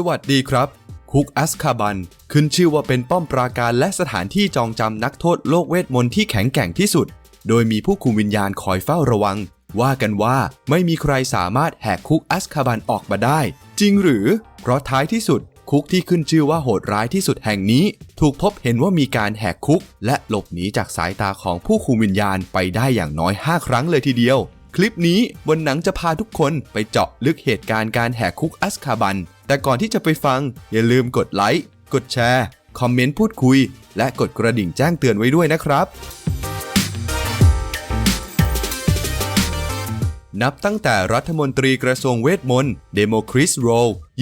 สวัสดีครับ คุกอัสคาบัน ขึ้นชื่อว่าเป็นป้อมปราการและสถานที่จองจำนักโทษโลกเวทมนต์ที่แข็งแกร่งที่สุด โดยมีผู้คุมวิญญาณคอยเฝ้าระวัง ว่ากันว่าไม่มีใครสามารถแหกคุกอัสคาบันออกมาได้ จริงหรือ เพราะท้ายที่สุด คุกที่ขึ้นชื่อว่าโหดร้ายที่สุดแห่งนี้ ถูกพบเห็นว่ามีการแหกคุก และหลบหนีจากสายตาของผู้คุมวิญญาณไปได้อย่างน้อย 5 ครั้งเลยทีเดียว คลิปนี้บนหนังจะพาทุกคนไปเจาะลึกเหตุการณ์การแหกคุกอัสคาบัน แต่ก่อนที่จะไปฟัง อย่าลืมกดไลค์ กดแชร์ คอมเมนต์พูดคุย และกดกระดิ่งแจ้งเตือนไว้ด้วยนะครับ นับตั้งแต่รัฐมนตรีกระทรวงเวทมนต์เดโมคริสโร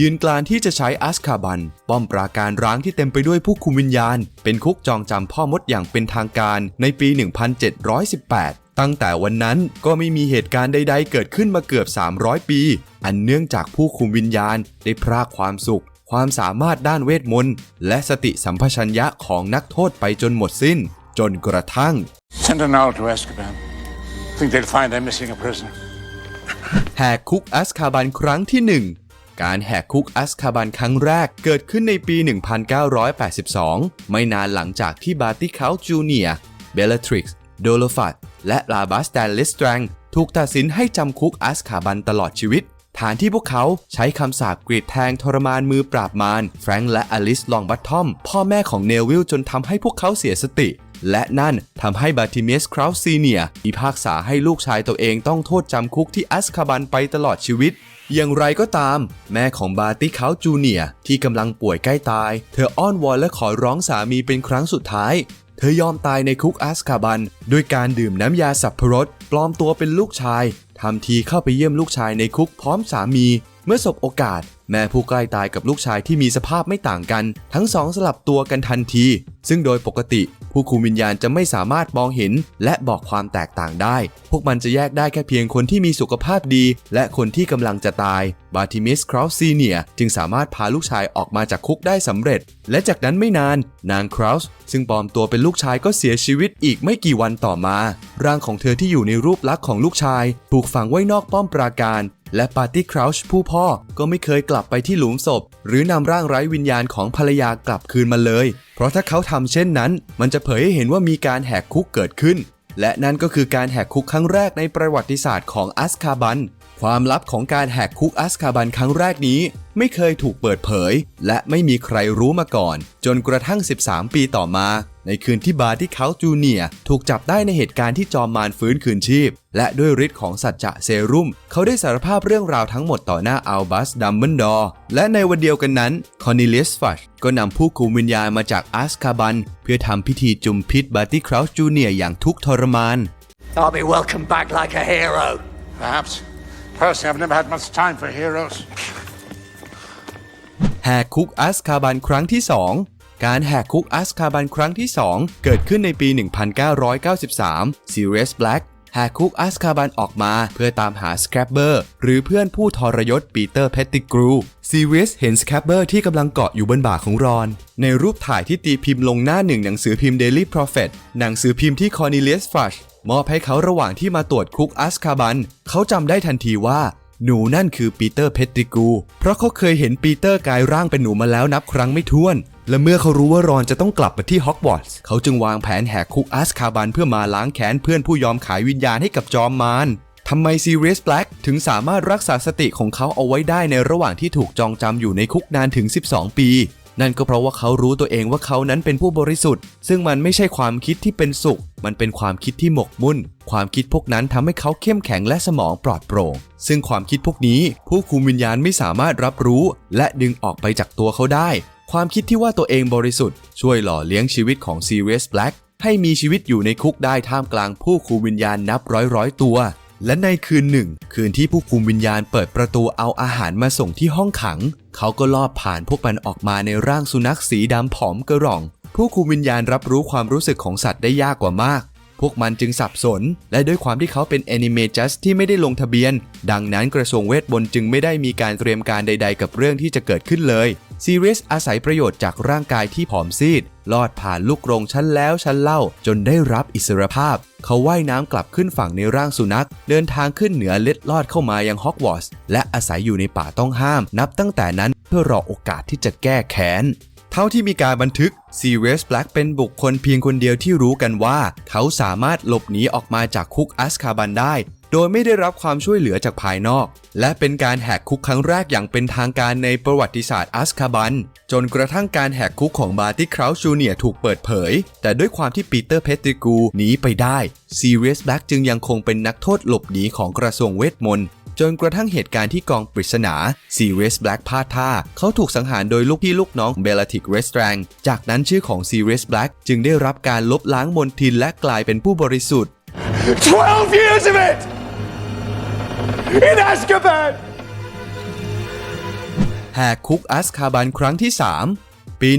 ยืนกลานที่จะใช้อัสคาบัน ป้อมปราการร้างที่เต็มไปด้วยผู้คุมวิญญาณ เป็นคุกจองจำพ่อมดอย่างเป็นทางการในปี 1718 ตั้งแต่วันนั้นก็ไม่มีเหตุการณ์ใด ๆ เกิดขึ้นมาเกือบ 300 ปี อันเนื่องจากผู้คุมวิญญาณได้พรากความสุข ความสามารถด้านเวทมนต์และสติสัมปชัญญะของนักโทษไปจนหมดสิ้น จนกระทั่ง Send an owl to Azkaban. Think they'll find I'm missing a prisoner. แหกคุกอัสคาบันครั้งที่ 1 การแหกคุกอัสคาบันครั้งแรกเกิดขึ้นในปี 1982 ไม่นานหลังจากที่บาร์ติเคาจูเนียเบลทริกซ์ โดโลฟัตและลาบัสแตนลิสตรังถูกตัดสินให้จำคุกอัสคาบันตลอดชีวิต ฐานที่พวกเขาใช้คำสาปกรีดแทงทรมานมือปราบมารแฟรงค์และอลิสลองบัตทอม พ่อแม่ของเนวิลจนทำให้พวกเขาเสียสติ และนั่นทำให้บาติเมสคราวซีเนียพิพากษาให้ลูกชายตัวเองต้องโทษจำคุกที่อัสคาบันไปตลอดชีวิตอย่างไรก็ตาม แม่ของบาติเขาจูเนียที่กำลังป่วยใกล้ตาย เธออ้อนวอนและขอร้องสามีเป็นครั้งสุดท้าย เธอยอมตายในคุกอัสคาบันด้วยการดื่มน้ำยาสับปะรดปลอมตัวเป็นลูกชายทำทีเข้าไปเยี่ยมลูกชายในคุกพร้อมสามี เมื่อสบโอกาส แม่ผู้ใกล้ตายกับลูกชายที่มีสภาพไม่ต่างกัน ทั้งสองสลับตัวกันทันที ซึ่งโดยปกติ ผู้คุมวิญญาณจะไม่สามารถมองเห็น และบอกความแตกต่างได้ พวกมันจะแยกได้แค่เพียงคนที่มีสุขภาพดี และคนที่กำลังจะตาย บาติมิสคราวซีเนียจึงสามารถพาลูกชายออกมาจากคุกได้สำเร็จ และจากนั้นไม่นาน นางคราวส์ซึ่งปลอมตัวเป็นลูกชายก็เสียชีวิตอีกไม่กี่วันต่อมา ร่างของเธอที่อยู่ในรูปลักษณ์ของลูกชาย ถูกฝังไว้นอกป้อมปราการ และปาร์ตี้คราวช์ผู้พ่อก็ไม่เคยกลับไปที่หลุมศพ หรือนำร่างไร้วิญญาณของภรรยากลับคืนมาเลย เพราะถ้าเขาทำเช่นนั้น มันจะเผยให้เห็นว่ามีการแหกคุกเกิดขึ้น และนั่นก็คือการแหกคุกครั้งแรกในประวัติศาสตร์ของอัสคาบัน ความลับของการแหกคุกอัสคาบันครั้งแรกนี้ ไม่เคยถูกเปิดเผย และไม่มีใครรู้มาก่อน จนกระทั่ง 13 ปีต่อมา ในคืนที่บาร์ที่เขาจูเนียร์ถูกจับได้ในเหตุการณ์ที่จอมมารฟื้นคืนชีพ และด้วยฤทธิ์ของสัจจะเซรุ่ม เขาได้สารภาพเรื่องราวทั้งหมดต่อหน้าอัลบัสดัมเบิลดอร์และในวันเดียวกันนั้นคอร์เนเลียสฟัชก็นำผู้คุมวิญญาณมาจากอัสคาบันเพื่อทำพิธีจุมพิษบาร์ตี้คราวจูเนียร์อย่างทุกข์ทรมาน I'll be welcomed back like a hero. Perhaps. Personally, I've never had much time for heroes. แหกคุกอัสคาบันครั้งที่ 2 การแหกคุกอัสคาบันครั้งที่ 2 เกิดขึ้นในปี 1993ซีเรียสแบล็กแหกคุกอัสคาบันออกมาเพื่อตามหาสแครปเบอร์หรือเพื่อนผู้ทรยศปีเตอร์เพตติกรูซีเรียสเห็นสแครปเบอร์ที่กำลังเกาะอยู่บนบ่าของรอน ในรูปถ่ายที่ตีพิมพ์ลงหน้าหนึ่งหนังสือพิมพ์ Daily Prophet หนังสือพิมพ์ที่คอร์เนเลียสฟัช มอบให้เขาระหว่างที่มาตรวจคุกอัสคาบัน เขาจำได้ทันทีว่า หนูนั่นคือปีเตอร์เพตติกู เพราะเขาเคยเห็นปีเตอร์กลายร่างเป็นหนูมาแล้วนับครั้งไม่ถ้วน และเมื่อเขารู้ว่ารอนจะต้องกลับมาที่ฮอกวอตส์เขาจึงวางแผนแหกคุกอัสคาบันเพื่อมาล้างแค้นเพื่อนผู้ยอมขายวิญญาณให้กับจอมมารทำไมซีเรียสแบล็กถึงสามารถรักษาสติของเขาเอาไว้ได้ในระหว่างที่ถูกจองจำอยู่ในคุกนานถึง 12 ปี นั่นก็เพราะว่าเขารู้ตัวเองว่าเขานั้นเป็นผู้บริสุทธิ์ ซึ่งมันไม่ใช่ความคิดที่เป็นสุข มันเป็นความคิดที่หมกมุ่น ความคิดพวกนั้นทำให้เขาเข้มแข็งและสมองปลอดโปร่ง ซึ่งความคิดพวกนี้ ผู้คุมวิญญาณไม่สามารถรับรู้ และดึงออกไปจากตัวเขาได้ ความคิดที่ว่าตัวเองบริสุทธิ์ ช่วยหล่อเลี้ยงชีวิตของ Sirius Black ให้มีชีวิตอยู่ในคุกได้ท่ามกลางผู้คุมวิญญาณนับร้อยร้อยๆตัว และในคืนหนึ่ง คืนที่ผู้คุมวิญญาณเปิดประตูเอาอาหารมาส่งที่ห้องขัง เขาก็ลอบผ่านพวกมันออกมาในร่างสุนัขสีดำผอมกระร่อง ผู้คุมวิญญาณรับรู้ความรู้สึกของสัตว์ได้ยากกว่ามาก วกมันจึงสับสน และด้วยความที่เขาเป็น Anime Just ที่ไม่ได้ลงทะเบียน ดังนั้นกระทรวงเวทมนต์จึงไม่ได้มีการเตรียมการใด ๆ กับเรื่องที่จะเกิดขึ้นเลยซีเรียสอาศัยประโยชน์จากร่างกายที่ผอมซีด ลอดผ่านลูกกรงชั้นแล้วชั้นเล่า จนได้รับอิสรภาพ เขาว่ายน้ำกลับขึ้นฝั่งในร่างสุนัข เดินทางขึ้นเหนือเล็ดลอดเข้ามายังฮอกวอตส์และอาศัยอยู่ในป่าต้องห้าม นับตั้งแต่นั้นเพื่อรอโอกาสที่จะแก้แค้น เท่าที่มีการบันทึก Sirius Black เป็นบุคคลเพียงคนเดียวที่รู้กันว่า เขาสามารถหลบหนีออกมาจากคุกอัสคาบันได้ โดยไม่ได้รับความช่วยเหลือจากภายนอก และเป็นการแหกคุกครั้งแรกอย่างเป็นทางการในประวัติศาสตร์อัสคาบัน จนกระทั่งการแหกคุกของบาร์ตี้คราวชูเนียถูกเปิดเผย แต่ด้วยความที่ปีเตอร์เพตติกูหนีไปได้ Sirius Black จึงยังคงเป็นนักโทษหลบหนีของกระทรวงเวทมนต์ จนกระทั่งเหตุการณ์ที่กองปริศนา Sirius Black พลาดท่า เขาถูกสังหารโดยลูกพี่ลูกน้องเบล a ติกเรสแตรงจากนั้นชื่อของ Sirius Black จึงได้รับการลบล้างมนทินและกลายเป็นผู้บริสุทธิ์ 12 years of it! In Azkaban! แหกคุกอัสคาบันครั้งที่ 3 ปี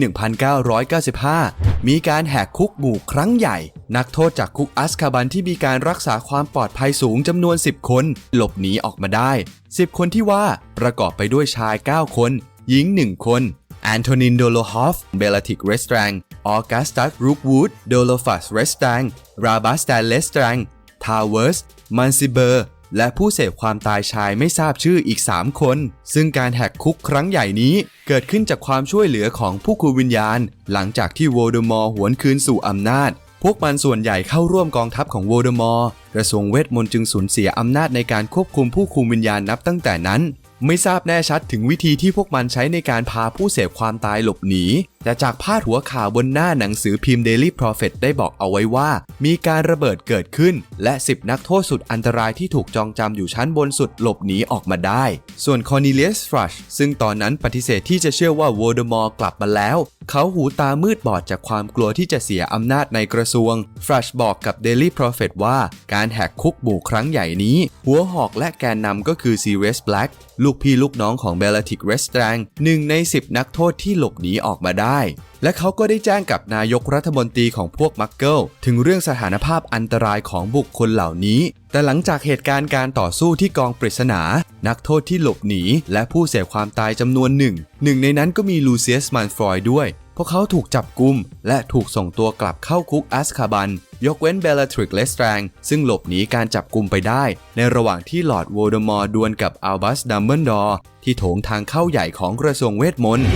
1995 มีการแหกคุกหมู่ครั้งใหญ่ นักโทษจากคุกอัสคาบันที่มีการรักษาความปลอดภัยสูงจำนวน 10 คน หลบหนีออกมาได้ 10 คนที่ว่าประกอบไปด้วยชาย 9 คน หญิง 1 คนแอนโทนินโดโลฮอฟ เบลติกเรสแตรงออกัสตัสรูกวูด โดโลฟัสเรสแตรงราบัสแตนเลสแตรงทาวเวอร์ส มันซิเบอร์ และผู้เสพความตายชายไม่ทราบชื่ออีก 3 คน ซึ่งการแหกคุกครั้งใหญ่นี้ เกิดขึ้นจากความช่วยเหลือของผู้คุวิญญาณ หลังจากที่โวลเดอมอร์หวนคืนสู่อำนาจ พวกมันส่วนใหญ่เข้าร่วมกองทัพของโวลเดอมอร์กระทรวงเวทมนต์จึงสูญเสียอำนาจในการควบคุมผู้คุมวิญญาณนับตั้งแต่นั้น ไม่ทราบแน่ชัดถึงวิธีที่พวกมันใช้ในการพาผู้เสพความตายหลบหนี แต่จากพาดหัวข่าวบนหน้าหนังสือพิมพ์ Daily Prophet ได้บอกเอาไว้ว่า มีการระเบิดเกิดขึ้น และ 10 นักโทษสุดอันตรายที่ถูกจองจำอยู่ชั้นบนสุดหลบหนีออกมาได้ ส่วน Cornelius Fudge ซึ่งตอนนั้นปฏิเสธที่จะเชื่อว่าโวลเดมอร์กลับมาแล้ว เขาหูตามืดบอดจากความกลัวที่จะเสียอำนาจในกระทรวง Fudge บอกกับ Daily Prophet ว่าการแหกคุกหมู่ครั้งใหญ่นี้ หัวหอกและแกนนำก็คือ Sirius Black ลูกพี่ลูกน้องของ b e l l a t i c r e s t r a n g หนึ่งใน 10 นักโทษที่หลบหนีออกมาได้และเขาก็ได้แจ้งกับนายกรัฐมนตรีของพวกมักเกิลถึงเรื่องสถานภาพอันตรายของบุคคลเหล่านี้ แต่หลังจากเหตุการณ์การต่อสู้ที่กองปริศนา นักโทษที่หลบหนี และผู้เสียความตายจำนวนหนึ่ง หนึ่งในนั้นก็มีลูเซียสมันฟรอยด้วย พวกเขาถูกจับกุม และถูกส่งตัวกลับเข้าคุกอสคาบันยกเว้นเบลทริกเลสแตรงซึ่งหลบหนีการจับกุมไปได้ ในระหว่างที่หลอดโวลเดมอร์ดวลกับอัลบัสดัมเบิลดอร์ที่โถงทางเข้าใหญ่ของกระทรวงเวทมนตร์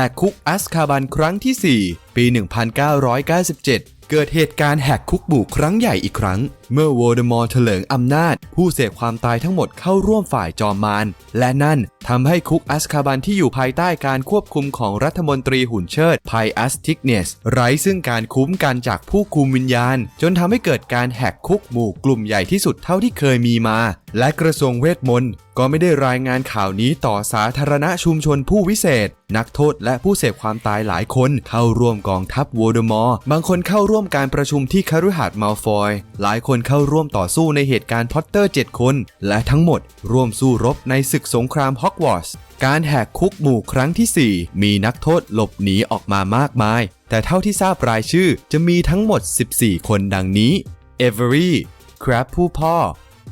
แหกคุกอัสคาบันครั้งที่ 4 ปี 1997 เกิดเหตุการณ์แหกคุกบุกครั้งใหญ่อีกครั้ง เมื่อโวลเดอมอร์เถลิงอำนาจ ผู้เสพความตายทั้งหมดเข้าร่วมฝ่ายจอมมารและนั่นทำให้คุกอัสคาบันที่อยู่ภายใต้การควบคุมของรัฐมนตรีหุ่นเชิดไพอัสทิกเนส ไร้ซึ่งการคุ้มกันจากผู้คุมวิญญาณ จนทำให้เกิดการแหกคุกหมู่กลุ่มใหญ่ที่สุดเท่าที่เคยมีมา และกระทรวงเวทมนต์ก็ไม่ได้รายงานข่าวนี้ต่อสาธารณชุมชนผู้วิเศษ นักโทษและผู้เสพความตายหลายคนเข้าร่วมกองทัพโวลเดอมอร์บางคนเข้าร่วมการประชุมที่คฤหาสน์มัลฟอย หลายคนเข้าร่วมต่อสู้ในเหตุการณ์พอตเตอร์ 7 คน และทั้งหมดร่วมสู้รบในศึกสงครามฮอกวอตส์การแหกคุกหมู่ครั้งที่ 4 มีนักโทษหลบหนีออกมามากมาย แต่เท่าที่ทราบรายชื่อจะมีทั้งหมด 14 คนดังนี้เอเวอรี่คราบผู้พ่อ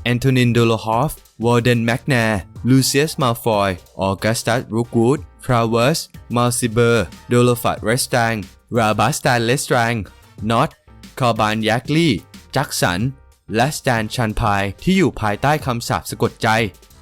แอนโทนินโดโลฮอฟวอร์เดนแมกนาลูเซียสมาฟอยออกัสตัสรูกวูดทราเวอร์สมาลซิเบอร์โดโลฟัตเรสตังราบัสตันเลสตังน็อตคอบานยักลี่ จักสัน และสแตนชันพายที่อยู่ภายใต้คำสาปสะกดใจ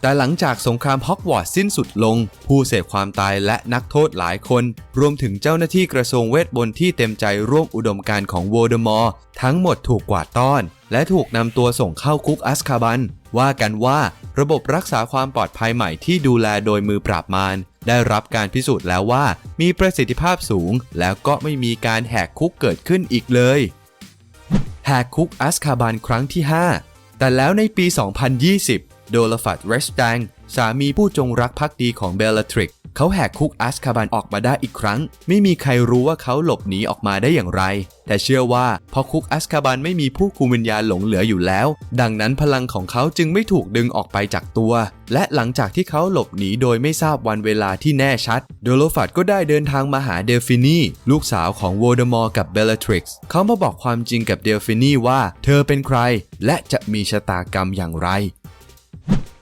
แต่หลังจากสงครามฮอกวอตส์สิ้นสุดลง ผู้เสพความตายและนักโทษหลายคน รวมถึงเจ้าหน้าที่กระทรวงเวทมนต์ที่เต็มใจร่วมอุดมการของโวเดมอร์ทั้งหมดถูกกวาดต้อน และถูกนำตัวส่งเข้าคุกอัสคาบัน ว่ากันว่าระบบรักษาความปลอดภัยใหม่ที่ดูแลโดยมือปราบมารได้รับการพิสูจน์แล้วว่ามีประสิทธิภาพสูง แล้วก็ไม่มีการแหกคุกเกิดขึ้นอีกเลย แหกคุกอัสคาบันครั้งที่ 5 แต่แล้วในปี 2020 โดลฟัตเรสแดงสามีผู้จงรักภักดีของเบลลาทริก เขาแหกคุกอัสคาบันออกมาได้อีกครั้ง ไม่มีใครรู้ว่าเขาหลบหนีออกมาได้อย่างไร แต่เชื่อว่าเพราะคุกอัสคาบันไม่มีผู้คุมวิญญาณหลงเหลืออยู่แล้ว ดังนั้นพลังของเขาจึงไม่ถูกดึงออกไปจากตัว และหลังจากที่เขาหลบหนีโดยไม่ทราบวันเวลาที่แน่ชัด โดโลฟัดก็ได้เดินทางมาหาเดลฟินีลูกสาวของโวลเดมอร์กับเบลลทริกซ์เขามาบอกความจริงกับเดลฟินีว่า เธอเป็นใคร และจะมีชะตากรรมอย่างไร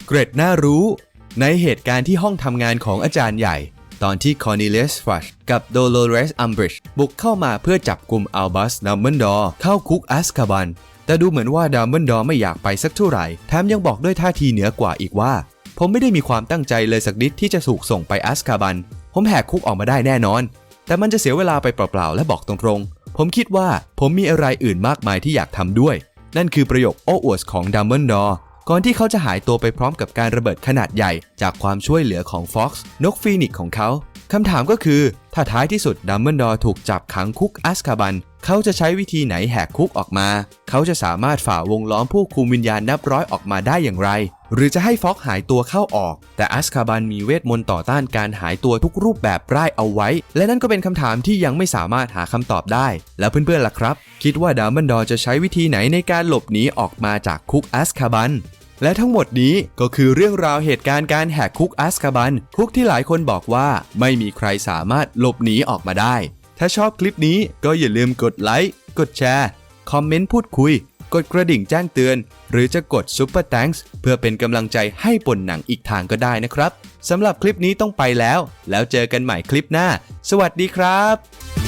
เกรดน่ารู้ ในเหตุการณ์ที่ห้องทำงานของอาจารย์ใหญ่ ตอนที่คอร์เนเลียสฟัชกับโดโลเรสอัมบริดจ์บุกเข้ามาเพื่อจับกลุ่มอัลบัสดัมเบิลดอร์เข้าคุกอัสคาบัน แต่ดูเหมือนว่าดัมเบิลดอร์ไม่อยากไปสักเท่าไหร่แถมยังบอกด้วยท่าทีเหนือกว่าอีกว่า ผมไม่ได้มีความตั้งใจเลยสักนิดที่จะถูกส่งไปอัสคาบัน ผมแหกคุกออกมาได้แน่นอน แต่มันจะเสียเวลาไปเปล่าๆและบอกตรงๆ ผมคิดว่าผมมีอะไรอื่นมากมายที่อยากทำด้วย นั่นคือประโยคโอ้อวดของดัมเบิลดอร์ ก่อนที่เขาจะหายตัวไปพร้อมกับการระเบิดขนาดใหญ่ จากความช่วยเหลือของฟ็อกซ์นกฟีนิกของเขาคำถามก็คือ ถ้าท้ายที่สุดดัมเบิลดอร์ถูกจับขังคุกอัสคาบัน เขาจะใช้วิธีไหนแหกคุกออกมา เขาจะสามารถฝ่าวงล้อมผู้คุมวิญญาณนับร้อยออกมาได้อย่างไร หรือจะให้ฟ็อกหายตัวเข้าออก แต่อัสคาบันมีเวทมนต์ต่อต้านการหายตัวทุกรูปแบบร่ายเอาไว้ และนั่นก็เป็นคำถามที่ยังไม่สามารถหาคำตอบได้ แล้วเพื่อนๆล่ะครับ คิดว่าดัมเบิลดอจะใช้วิธีไหนในการหลบหนีออกมาจากคุกอัสคาบันและทั้งหมดนี้ก็คือเรื่องราวเหตุการณ์การแหกคุกอัสคาบันคุกที่หลายคนบอกว่าไม่มีใครสามารถหลบหนีออกมาได้ ถ้าชอบคลิปนี้ก็อย่าลืมกดไลค์กดแชร์ คอมเมนต์พูดคุย กดกระดิ่งแจ้งเตือน หรือจะกด Super Thanks เพื่อเป็นกำลังใจให้ปนหนังอีกทางก็ได้นะครับสำหรับคลิปนี้ต้องไปแล้ว แล้วเจอกันใหม่คลิปหน้า สวัสดีครับ